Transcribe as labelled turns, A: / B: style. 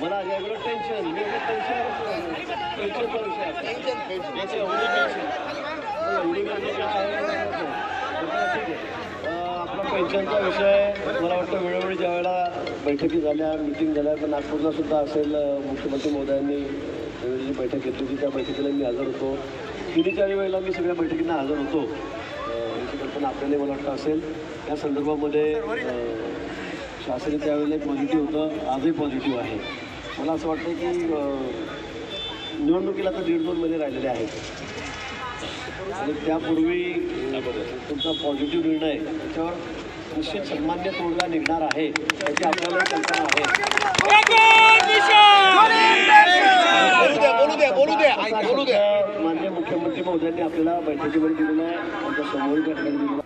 A: मला tension tension. याचं एवढी टेन्शन एवढी ठीक आहे. अं, आपला पेन्शनचा विषय मला वाटतं वेळोवेळी ज्या वेळेला बैठकी झाल्या मिटिंग झाल्या तर नागपूरला सुद्धा असेल मुख्यमंत्री महोदयांनी वेळी जी बैठक घेतली होती. त्या बैठकीला मी हजर होतो. तिन्ही चारी वेळेला मी सगळ्या बैठकींना हजर होतो. याची कल्पना आपल्याला मला वाटतं असेल. या संदर्भामध्ये शासन त्यावेळेला पॉझिटिव्ह होतं. आजही पॉझिटिव्ह आहे. मला असं वाटतं की निवडणुकीला तर दीड दोन महिने राहिलेले आहेत. आणि त्यापूर्वी तुमचा पॉझिटिव्ह निर्णय त्याच्यावर निश्चित सन्मान्य तोडगा निघणार आहे याची आपल्याला कल्पना आहे.
B: बोलू
A: मुख्यमंत्री महोदयांनी आपल्याला बैठकीमध्ये दिलेला आहे. आमच्यासमोर